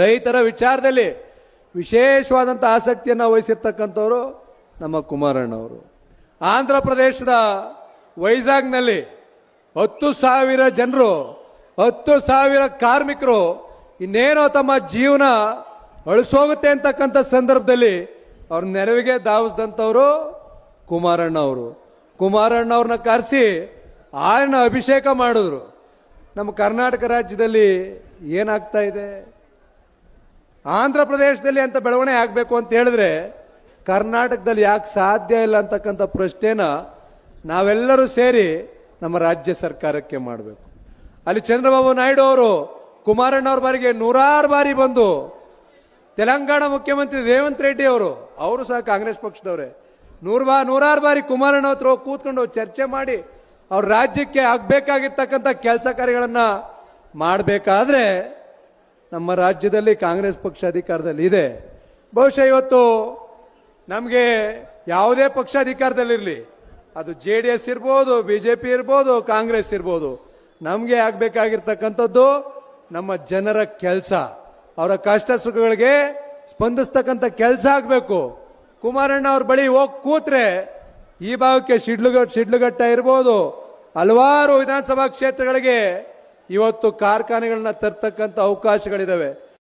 ರೈತರ ವಿಚಾರದಲ್ಲಿ ವಿಶೇಷವಾದಂಥ ಆಸಕ್ತಿಯನ್ನು ವಹಿಸಿರ್ತಕ್ಕಂಥವರು ನಮ್ಮ ಕುಮಾರಣ್ಣವರು. ಆಂಧ್ರ ಪ್ರದೇಶದ ವೈಜಾಗ್ನಲ್ಲಿ ಹತ್ತು ಸಾವಿರ ಜನರು, ಹತ್ತು ಸಾವಿರ ಕಾರ್ಮಿಕರು ಇನ್ನೇನೋ ತಮ್ಮ ಜೀವನ ಅಳಿಸೋಗುತ್ತೆ ಅಂತಕ್ಕಂಥ ಸಂದರ್ಭದಲ್ಲಿ ಅವ್ರ ನೆರವಿಗೆ ಧಾವಿಸಿದಂಥವರು ಕುಮಾರಣ್ಣ ಅವರು ಕುಮಾರಣ್ಣ ಅವ್ರನ್ನ ಕರೆಸಿ ಆಯನ ಅಭಿಷೇಕ ಮಾಡಿದ್ರು. ನಮ್ಮ ಕರ್ನಾಟಕ ರಾಜ್ಯದಲ್ಲಿ ಏನಾಗ್ತಾ ಇದೆ? ಆಂಧ್ರ ಪ್ರದೇಶದಲ್ಲಿ ಅಂತ ಬೆಳವಣಿಗೆ ಆಗಬೇಕು ಅಂತ ಹೇಳಿದ್ರೆ ಕರ್ನಾಟಕದಲ್ಲಿ ಯಾಕೆ ಸಾಧ್ಯ ಇಲ್ಲ ಅಂತಕ್ಕಂಥ ಪ್ರಶ್ನೆನ ನಾವೆಲ್ಲರೂ ಸೇರಿ ನಮ್ಮ ರಾಜ್ಯ ಸರ್ಕಾರಕ್ಕೆ ಮಾಡಬೇಕು. ಅಲ್ಲಿ ಚಂದ್ರಬಾಬು ನಾಯ್ಡು ಅವರು, ಕುಮಾರಣ್ಣ ಅವ್ರ ಬಾರಿಗೆ ನೂರಾರು ಬಾರಿ ಬಂದು ತೆಲಂಗಾಣ ಮುಖ್ಯಮಂತ್ರಿ ರೇವಂತ್ ರೆಡ್ಡಿ ಅವರು ಅವರು ಸಹ ಕಾಂಗ್ರೆಸ್ ಪಕ್ಷದವರೇ, ನೂರು ಬಾ, ನೂರಾರು ಬಾರಿ ಕುಮಾರಣ್ಣ ಹತ್ರ ಕೂತ್ಕೊಂಡು ಚರ್ಚೆ ಮಾಡಿ ಅವ್ರ ರಾಜ್ಯಕ್ಕೆ ಆಗಬೇಕಾಗಿರ್ತಕ್ಕಂಥ ಕೆಲಸ ಕಾರ್ಯಗಳನ್ನು ಮಾಡಬೇಕಾದ್ರೆ ನಮ್ಮ ರಾಜ್ಯದಲ್ಲಿ ಕಾಂಗ್ರೆಸ್ ಪಕ್ಷ ಅಧಿಕಾರದಲ್ಲಿ ಇದೆ. ಬಹುಶಃ ಇವತ್ತು ನಮಗೆ ಯಾವುದೇ ಪಕ್ಷ ಅಧಿಕಾರದಲ್ಲಿರಲಿ. ಅದು ಜೆ ಡಿ ಎಸ್ ಇರ್ಬೋದು, ಬಿ ಜೆ ಪಿ ಇರ್ಬೋದು, ಕಾಂಗ್ರೆಸ್ ಇರ್ಬೋದು. ನಮಗೆ ಆಗಬೇಕಾಗಿರ್ತಕ್ಕಂಥದ್ದು ನಮ್ಮ ಜನರ ಕೆಲಸ. ಅವರ ಕಷ್ಟ ಸುಖಗಳಿಗೆ ಸ್ಪಂದಿಸ್ತಕ್ಕಂಥ ಕೆಲಸ ಆಗಬೇಕು. ಕುಮಾರಣ್ಣ ಅವ್ರ ಬಳಿ ಹೋಗಿ ಕೂತ್ರೆ ಈ ಭಾಗಕ್ಕೆ ಶಿಡ್ಲುಗ, ಶಿಡ್ಲುಘಟ್ಟ ಇರ್ಬೋದು. ಹಲವಾರು ವಿಧಾನಸಭಾ ಕ್ಷೇತ್ರಗಳಿಗೆ ಇವತ್ತು ಕಾರ್ಖಾನೆಗಳನ್ನ ತರ್ತಕ್ಕಂಥ ಅವಕಾಶಗಳಿದಾವೆ.